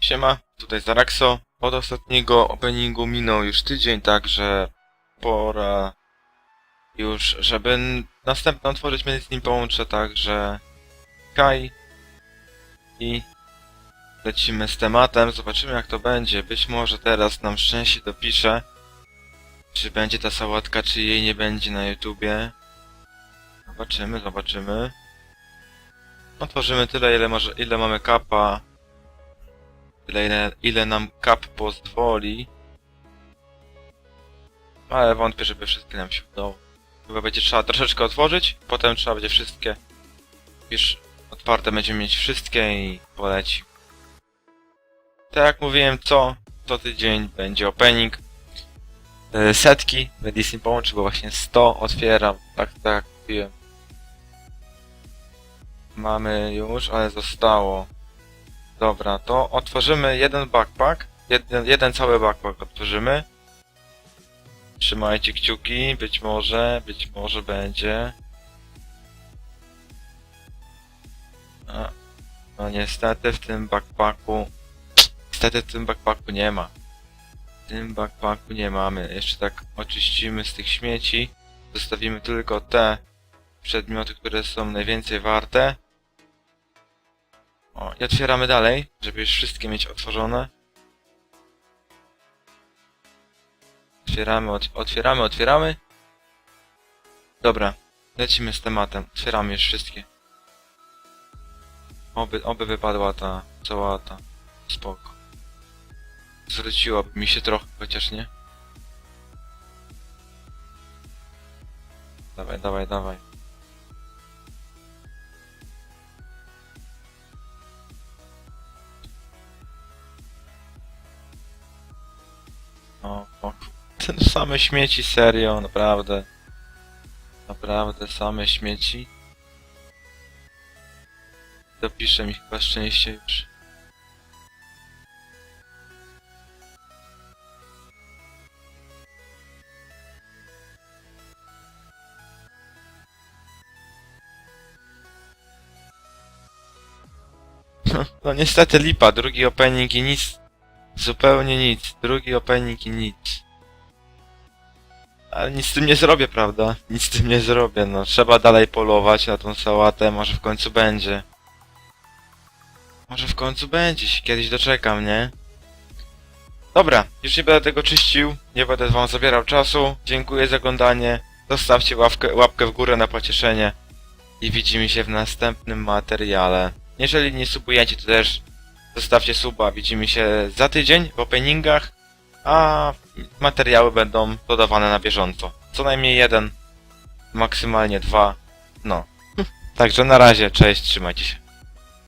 Siema, tutaj Zaraxo. Od ostatniego openingu minął już tydzień, także pora już, żeby następną tworzyć między nim połączę, także Kai i lecimy z tematem, zobaczymy jak to będzie. Być może teraz nam szczęście dopisze, czy będzie ta sałatka, czy jej nie będzie na YouTubie. Zobaczymy, zobaczymy. Otworzymy tyle, ile, może, ile mamy kapa. Ile, ile nam kap pozwoli. Ale wątpię, żeby wszystkie nam się udało. Chyba będzie trzeba troszeczkę otworzyć, potem trzeba będzie wszystkie. Już otwarte będziemy mieć wszystkie i poleci. Tak jak mówiłem, co, co tydzień będzie opening. E, Setki, Medicine połączy, bo właśnie 100 otwieram, tak, tak mówiłem. Mamy już, ale zostało. Dobra, to otworzymy jeden backpack. Jeden, jeden cały backpack otworzymy. Trzymajcie kciuki, być może, być może będzie. A, no niestety w tym backpacku... Niestety w tym backpacku nie ma. W tym backpacku nie mamy. Jeszcze tak oczyścimy z tych śmieci. Zostawimy tylko te przedmioty, które są najwięcej warte. O, i otwieramy dalej, żeby już wszystkie mieć otworzone. Otwieramy, ot otwieramy, otwieramy. Dobra, lecimy z tematem. Otwieramy już wszystkie. Oby, oby wypadła ta cała ta. Spoko. Zwróciłoby mi się trochę, chociaż nie. Dawaj, dawaj, dawaj. O, o. Ten same śmieci, serio, naprawdę. Naprawdę, same śmieci. Dopiszę mi chyba szczęście już. No niestety lipa, drugi opening i nic. Zupełnie nic. Drugi opening i nic. Ale nic z tym nie zrobię, prawda? Nic z tym nie zrobię, no. Trzeba dalej polować na tą sałatę, może w końcu będzie. Może w końcu będzie, się kiedyś doczekam, nie? Dobra, już nie będę tego czyścił, nie będę wam zabierał czasu. Dziękuję za oglądanie. Zostawcie łapkę, łapkę w górę na pocieszenie. I widzimy się w następnym materiale. Jeżeli nie subujecie, to też zostawcie suba. Widzimy się za tydzień w openingach, a materiały będą dodawane na bieżąco. Co najmniej jeden, maksymalnie dwa. No. Także na razie, cześć, trzymajcie się.